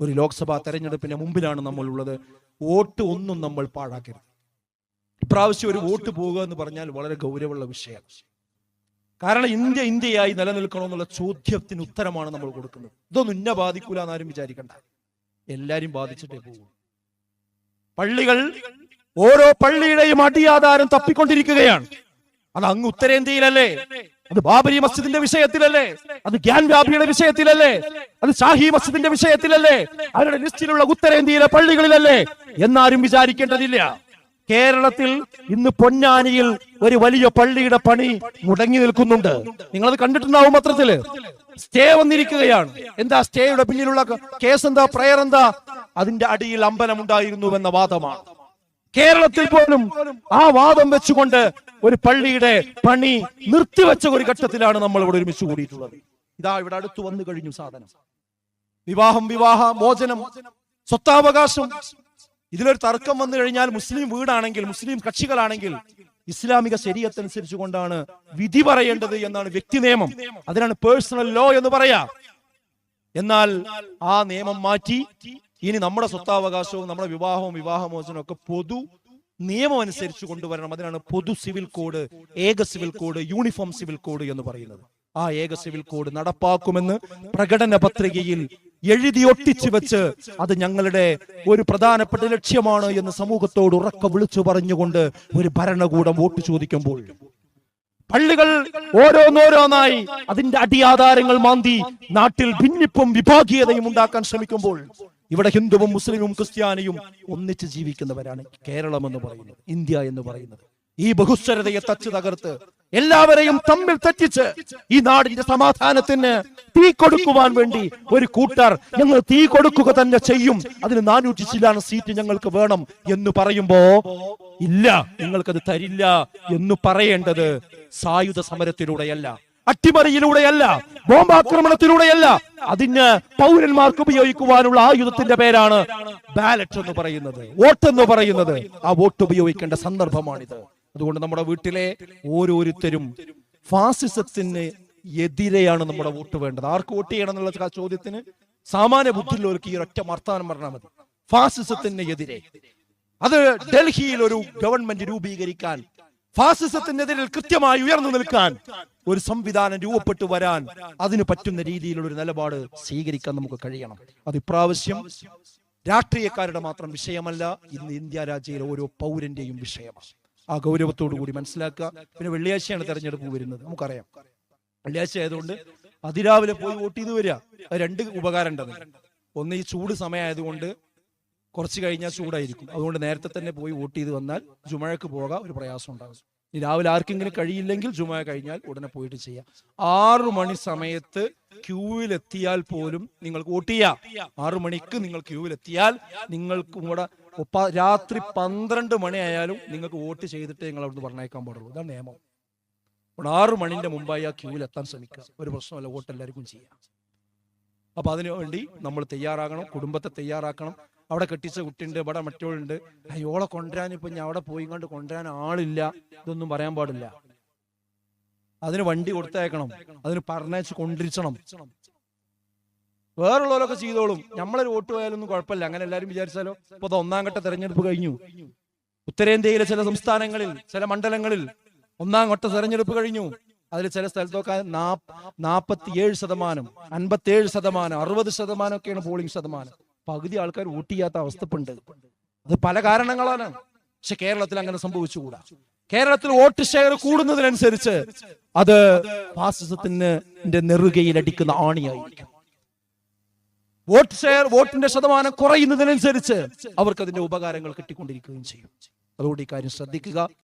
ഒരു ലോക്സഭാ തെരഞ്ഞെടുപ്പിന്റെ മുമ്പിലാണ് നമ്മൾ ഉള്ളത് വോട്ട് ഒന്നും നമ്മൾ പാഴാക്കരുത്. ഇപ്രാവശ്യം ഒരു വോട്ട് പോവുക എന്ന് പറഞ്ഞാൽ വളരെ ഗൗരവമുള്ള വിഷയമാണ്. കാരണം ഇന്ത്യ ഇന്ത്യയായി നിലനിൽക്കണമെന്നുള്ള ചോദ്യത്തിന് ഉത്തരമാണ് നമ്മൾ കൊടുക്കുന്നത്. ഇതൊന്നും ഇന്ന ബാധിക്കൂല എന്നാരും വിചാരിക്കണ്ട. എല്ലാരും ബാധിച്ചിട്ടേ പോകും. പള്ളികൾ ഓരോ പള്ളിയുടെയും അടിയാധാരം തപ്പിക്കൊണ്ടിരിക്കുകയാണ്. അത് അങ്ങ് ഉത്തരേന്ത്യയിലല്ലേ? അത് ബാബരി മസ്ജിദിന്റെ വിഷയത്തിലല്ലേ? അത് ഗ്യാൻ വ്യാപിയുടെ വിഷയത്തിലല്ലേ? അത് ഷാഹി മസ്ജിദിന്റെ വിഷയത്തിലല്ലേ? അവരുടെ ലിസ്റ്റിലുള്ള ഉത്തരേന്ത്യയിലെ പള്ളികളിലല്ലേ? എന്നാരും വിചാരിക്കേണ്ടതില്ല. കേരളത്തിൽ ഇന്ന് പൊന്നാനിയിൽ ഒരു വലിയ പള്ളിയുടെ പണി മുടങ്ങി നിൽക്കുന്നുണ്ട്. നിങ്ങളത് കണ്ടിട്ടുണ്ടാവും പത്രത്തിൽ സ്റ്റേ വന്നിരിക്കുകയാണ്. എന്താ സ്റ്റേയുടെ പിന്നിലുള്ള കേസ് എന്താ? പ്രയർ എന്താ? അതിന്റെ അടിയിൽ അമ്പലം ഉണ്ടായിരുന്നു എന്ന വാദമാണ്. കേരളത്തിൽ പോലും ആ വാദം വെച്ചുകൊണ്ട് ഒരു പള്ളിയുടെ പണി നിർത്തിവെച്ച ഒരു ഘട്ടത്തിലാണ് നമ്മൾ ഇവിടെ ഒരുമിച്ച് കൂടിയിട്ടുള്ളത്. ഇതാ ഇവിടെ അടുത്ത് വന്നു കഴിഞ്ഞു സാധനം. വിവാഹം വിവാഹ മോചനം സ്വത്താവകാശം. ഇതിലൊരു തർക്കം വന്നു കഴിഞ്ഞാൽ മുസ്ലിം വീടാണെങ്കിൽ മുസ്ലിം കക്ഷികളാണെങ്കിൽ ഇസ്ലാമിക ശരീരത്തനുസരിച്ച് കൊണ്ടാണ് വിധി പറയേണ്ടത് എന്നാണ് വ്യക്തി നിയമം. അതിനാണ് പേഴ്സണൽ ലോ എന്ന് പറയാ. എന്നാൽ ആ നിയമം മാറ്റി ഇനി നമ്മുടെ സ്വത്താവകാശവും നമ്മുടെ വിവാഹവും വിവാഹമോചനവും ഒക്കെ പൊതു നിയമം അനുസരിച്ച് കൊണ്ടുവരണം. അതിനാണ് പൊതു സിവിൽ കോഡ് ഏക civil code uniform civil code എന്ന് പറയുന്നത്. ആ ഏക സിവിൽ കോഡ് നടപ്പാക്കുമെന്ന് പ്രകടന പത്രികയിൽ എഴുതി ഒട്ടിച്ചു വെച്ച് അത് ഞങ്ങളുടെ ഒരു പ്രധാനപ്പെട്ട ലക്ഷ്യമാണ് എന്ന് സമൂഹത്തോട് ഉറക്ക വിളിച്ചു പറഞ്ഞുകൊണ്ട് ഒരു ഭരണകൂടം വോട്ട് ചോദിക്കുമ്പോൾ പള്ളികൾ ഓരോന്നോരോന്നായി അതിന്റെ അടിയാധാരങ്ങൾ മാന്തി നാട്ടിൽ ഭിന്നിപ്പും വിഭാഗീയതയും ഉണ്ടാക്കാൻ ശ്രമിക്കുമ്പോൾ ഇവിടെ ഹിന്ദുവും മുസ്ലിമും ക്രിസ്ത്യാനിയും ഒന്നിച്ച് ജീവിക്കുന്നവരാണ് കേരളം എന്ന് പറയുന്നത് ഇന്ത്യ എന്ന് പറയുന്നത്. ഈ ബഹുസ്വരതയെ തച്ചു തകർത്ത് എല്ലാവരെയും തമ്മിൽ തെറ്റിച്ച് ഈ നാടിന്റെ സമാധാനത്തിന് തീ കൊടുക്കുവാൻ വേണ്ടി ഒരു കൂട്ടർ ഞങ്ങൾ തീ കൊടുക്കുക തന്നെ ചെയ്യും. അതിന് നാനൂറ്റി ചില്ലാണ് സീറ്റ് ഞങ്ങൾക്ക് വേണം എന്ന് പറയുമ്പോ ഇല്ല നിങ്ങൾക്കത് തരില്ല എന്ന് പറയേണ്ടത് സായുധ സമരത്തിലൂടെയല്ല. അട്ടിമറിയിലൂടെയല്ല ബോംബാക്രമണത്തിലൂടെയല്ല അതിന് പൗരന്മാർക്ക് ഉപയോഗിക്കുവാനുള്ള ആയുധത്തിന്റെ പേരാണ് ബാലറ്റ് എന്ന് പറയുന്നത് വോട്ട് എന്ന് പറയുന്നത്. ആ വോട്ട് ഉപയോഗിക്കേണ്ട സന്ദർഭമാണിത്. അതുകൊണ്ട് നമ്മുടെ വീട്ടിലെ ഓരോരുത്തരും ഫാസിസത്തിന് എതിരെയാണ് നമ്മുടെ വോട്ട് വേണ്ടത്. ആർക്ക് വോട്ട് ചെയ്യണം എന്നുള്ള ചോദ്യത്തിന് സാമാന്യ ബുദ്ധിയുള്ളവർക്ക് ഈ ഒറ്റ വർത്തമാനം പറഞ്ഞാൽ മതി. ഫാസിസത്തിന് എതിരെ. അത് ഡൽഹിയിൽ ഒരു ഗവൺമെന്റ് രൂപീകരിക്കാൻ ഫാസിസത്തിനെതിരിൽ കൃത്യമായി ഉയർന്നു നിൽക്കാൻ ഒരു സംവിധാനം രൂപപ്പെട്ടു വരാൻ അതിന് പറ്റുന്ന രീതിയിലുള്ള ഒരു നിലപാട് സ്വീകരിക്കാൻ നമുക്ക് കഴിയണം. അത് ഇപ്രാവശ്യം രാഷ്ട്രീയക്കാരുടെ മാത്രം വിഷയമല്ല ഇന്ന് ഇന്ത്യ രാജ്യയിലെ ഓരോ പൗരന്റെയും വിഷയമാണ്. ആ ഗൗരവത്തോടു കൂടി മനസ്സിലാക്കുക. പിന്നെ വെള്ളിയാഴ്ചയാണ് തെരഞ്ഞെടുപ്പ് വരുന്നത് നമുക്കറിയാം. വെള്ളിയാഴ്ച ആയതുകൊണ്ട് അതിരാവിലെ പോയി വോട്ട് ചെയ്ത് വരിക. രണ്ട് ഉപകാരം ഉണ്ടെന്ന് ഒന്ന് ഈ ചൂട് സമയമായതുകൊണ്ട് കുറച്ച് കഴിഞ്ഞാൽ ചൂടായിരിക്കും. അതുകൊണ്ട് നേരത്തെ തന്നെ പോയി വോട്ട് ചെയ്ത് വന്നാൽ ജുമഴക്ക് പോകാൻ ഒരു പ്രയാസം ഉണ്ടാകും. ഇനി രാവിലെ ആർക്കെങ്കിലും കഴിയില്ലെങ്കിൽ ജുമ കഴിഞ്ഞാൽ ഉടനെ പോയിട്ട് ചെയ്യാം. ആറു മണി സമയത്ത് ക്യൂവിൽ എത്തിയാൽ പോലും നിങ്ങൾക്ക് വോട്ട് ചെയ്യാം. ആറു മണിക്ക് നിങ്ങൾ ക്യൂവിൽ എത്തിയാൽ നിങ്ങൾക്ക് ഇവിടെ രാത്രി പന്ത്രണ്ട് ആയാലും നിങ്ങൾക്ക് വോട്ട് ചെയ്തിട്ട് നിങ്ങൾ അവിടുന്ന് പറഞ്ഞേക്കാൻ പാടുള്ളൂ. ഇതാണ് നിയമം. ആറു മണിന്റെ മുമ്പായി ആ ക്യൂവിൽ എത്താൻ ശ്രമിക്കുക. ഒരു പ്രശ്നമല്ല വോട്ട് എല്ലാവർക്കും ചെയ്യാം. അപ്പൊ അതിനു വേണ്ടി നമ്മൾ തയ്യാറാകണം കുടുംബത്തെ തയ്യാറാക്കണം. അവിടെ കെട്ടിച്ച കുട്ടിയുണ്ട് ഇവിടെ മറ്റോളുണ്ട്. അയ്യോളെ കൊണ്ടുവരാൻ ഇപ്പൊ ഞാൻ അവിടെ പോയി കണ്ട് കൊണ്ടുവരാൻ ആളില്ല. ഇതൊന്നും പറയാൻ പാടില്ല. അതിന് വണ്ടി കൊടുത്തയക്കണം. അതിന് പറഞ്ഞയച്ച് കൊണ്ടിരിച്ചണം. വേറുള്ളവരൊക്കെ ചെയ്തോളും. നമ്മളൊരു വോട്ട് പോയാലൊന്നും കുഴപ്പമില്ല. അങ്ങനെ എല്ലാരും വിചാരിച്ചാലോ? ഇപ്പൊ ഒന്നാം ഘട്ട തെരഞ്ഞെടുപ്പ് കഴിഞ്ഞു. ഉത്തരേന്ത്യയിലെ ചില സംസ്ഥാനങ്ങളിൽ ചില മണ്ഡലങ്ങളിൽ ഒന്നാം ഘട്ട തെരഞ്ഞെടുപ്പ് കഴിഞ്ഞു. അതിൽ ചില സ്ഥലത്തൊക്കെ നാപ്പത്തിയേഴ് ശതമാനം അൻപത്തിയേഴ് ശതമാനം അറുപത് ശതമാനം ഒക്കെയാണ് പോളിംഗ് ശതമാനം. പകുതി ആൾക്കാർ വോട്ട് ചെയ്യാത്ത അവസ്ഥപ്പുണ്ട്. അത് പല കാരണങ്ങളാണ്. പക്ഷെ കേരളത്തിൽ അങ്ങനെ സംഭവിച്ചുകൂടാ. കേരളത്തിൽ വോട്ട് ഷെയർ കൂടുന്നതിനനുസരിച്ച് അത് ഫാസിസത്തിന് നെറുകയിൽ അടിക്കുന്ന ആണിയായിരിക്കും. വോട്ട് ഷെയർ വോട്ടിന്റെ ശതമാനം കുറയുന്നതിനനുസരിച്ച് അവർക്ക് അതിന്റെ ഉപകാരങ്ങൾ കിട്ടിക്കൊണ്ടിരിക്കുകയും ചെയ്യും. അതുകൊണ്ട് ഈ കാര്യം ശ്രദ്ധിക്കുക.